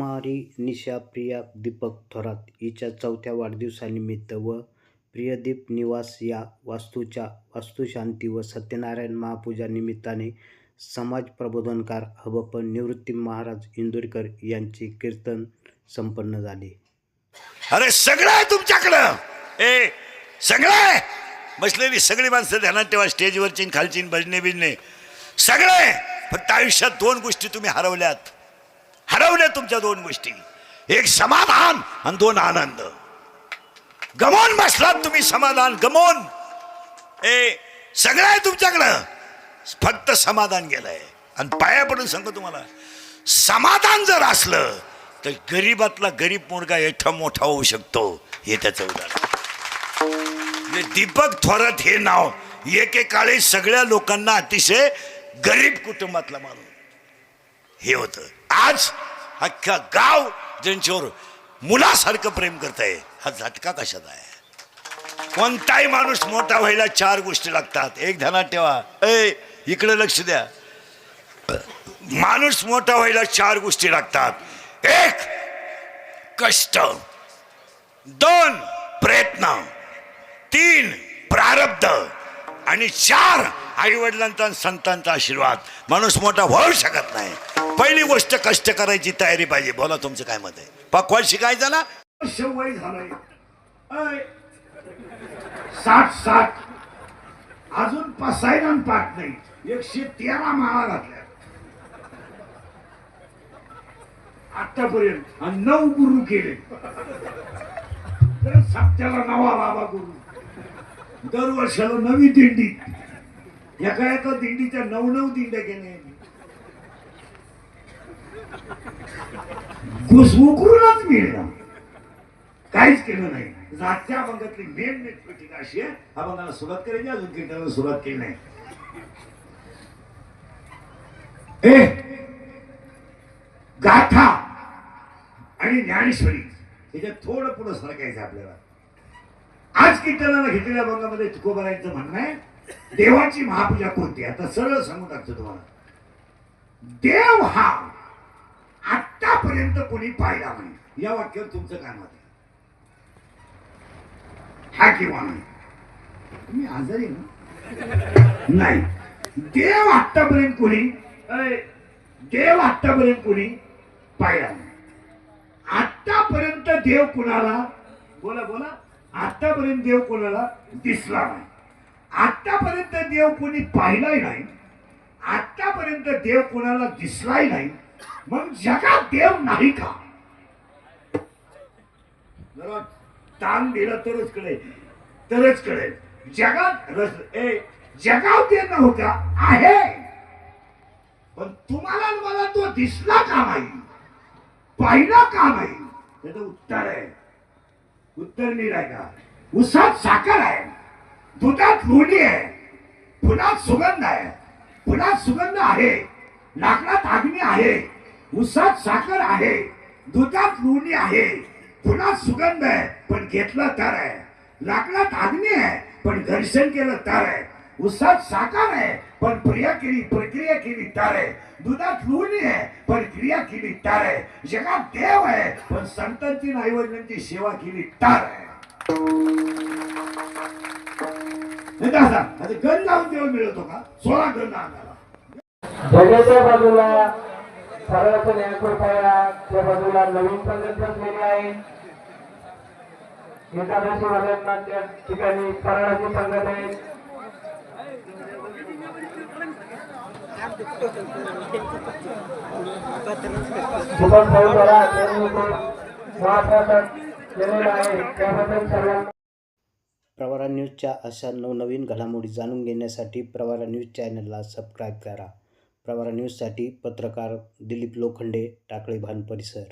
कुमारी निशा प्रिया दीपक थोरात हिच्या चौथ्या वाढदिवसानिमित्त व प्रियदीप निवास या वास्तूच्या वास्तुशांती व सत्यनारायण महापूजा निमित्ताने समाज प्रबोधनकार हबप निवृत्ती महाराज इंदुरकर यांचे कीर्तन संपन्न झाले. अरे सगळं आहे तुमच्याकडं! ए सगळं आहे! बसलेली सगळी माणसं ध्यानात ठेवा स्टेजवरची खालची न भजने बिजने सगळं आहे! फक्त आयुष्यात दोन गोष्टी तुम्ही हरवल्यात. हरवल्या तुमच्या दोन गोष्टी. एक समाधान आणि दोन आनंद. गमवून बसलात तुम्ही समाधान गमवून ए सगळं आहे तुमच्याकडं. फक्त समाधान गेलंय. आणि पाया पडून सांगतो तुम्हाला समाधान जर असलं तर गरीबातला गरीब मुलगा एठा मोठा होऊ शकतो. हे त्याचं उदाहरण. म्हणजे दीपक थोरात हे नाव एकेकाळी सगळ्या लोकांना अतिशय गरीब कुटुंबातला माणूस. हे होतं. आज अख्खा गाव ज्यांच्यावर मुलासारखं प्रेम करत आहे हा झटका कशाचा आहे? कोणताही माणूस मोठा व्हायला चार गोष्टी लागतात. एक ध्यानात ठेवा. ए इकडे लक्ष द्या. माणूस मोठा व्हायला चार गोष्टी लागतात. एक कष्ट. दोन प्रयत्न. तीन प्रारब्ध. आणि चार आई वडिलांचा संतांचा आशीर्वाद. माणूस मोठा होऊ शकत नाही. पहिली गोष्ट कष्ट करायची तयारी पाहिजे. बोला तुमचं काय मत आहे? पकवान शिकायचं ना? वर्ष वय झालंय. साठ साठ. अजून पसायला पाठ नाही. एकशे तेरा माळा घातल्या. आतापर्यंत नऊ गुरु केले. तर सप्त्याला नवा बाबा गुरु. दरवर्षाला नवी दिंडी. एका एका दिंडीच्या नऊ नऊ दिंड्या केल्या घुसमुकूनच मिळणार. काहीच केलं नाही. जातच्या अभंगातली मेन मेन अशी आहे अभंगाला सुरुवात करायची अजून कीर्तनाला सुरुवात केली नाही. ए गाथा आणि ज्ञानेश्वरी याच्यात थोडं पुढं सरकायचं आपल्याला. आज कीर्तनाला घेतलेल्या अभंगामध्ये तुकोबारायचं म्हणणं आहे देवाची महापूजा कोणती आता सरळ सांगून टाकतो तुम्हाला. देव हा आतापर्यंत कोणी पाहिला नाही. या वाक्यावर तुमचं काय मत आहे? हा किंवा नाही? तुम्ही आजारी ना? नाही. देव आतापर्यंत कोणी देव आतापर्यंत कोणी पाहिला नाही. आतापर्यंत देव कुणाला बोला बोला. आतापर्यंत देव कोणाला दिसला नाही. आतापर्यंत देव कोणी पाहिलाही नाही. आतापर्यंत देव कोणाला दिसलाही नाही. मग जगात देव नाही का? जरा ताण दिला तरच कळेल तरच कळेल. जगात रस ए जगात देव नव्हता आहे. पण तुम्हाला मला तो दिसला का नाही? पाहिला का नाही? त्याचं उत्तर आहे. उत्तर नाही का उसात साखर आहे. दुधात लोणी आहे. फुलात सुगंध आहे. फुलात सुगंध आहे. लाकडात अग्नी आहे उसात साखर आहे दुधात लोणी आहे फुलात सुगंध आहे पण घेतला तर आहे. लाकडात अग्नी आहे पण घर्षण केलं तर आहे. उसात साखर आहे पण प्रिया केली प्रक्रिया केली तर आहे. दुधात लोणी आहे पण क्रिया केली तर आहे. जगात देव आहे पण संतांची नाईवडिलांची सेवा केली तर आहे. आता गण लावून देव मिळतो का? सोळा गण अंगाला जगाच्या बाजूला सरळचं न्यायकृपया त्या बाजूला नवीन संगत बसलेली आहे. एकादशी वाल्यांना त्या ठिकाणी फराळाची संगत आहे. दीपक भाऊ जरा त्यांनी महाप्रसाद केलेला आहे. त्याबद्दल सर्वांना प्रवारा न्यूजच्या अशा नवनवीन घडामोडी जाणून घेण्यासाठी प्रवारा न्यूज चॅनलला सबस्क्राईब करा. प्रवारा न्यूजसाठी पत्रकार दिलीप लोखंडे टाकळी भान परिसर.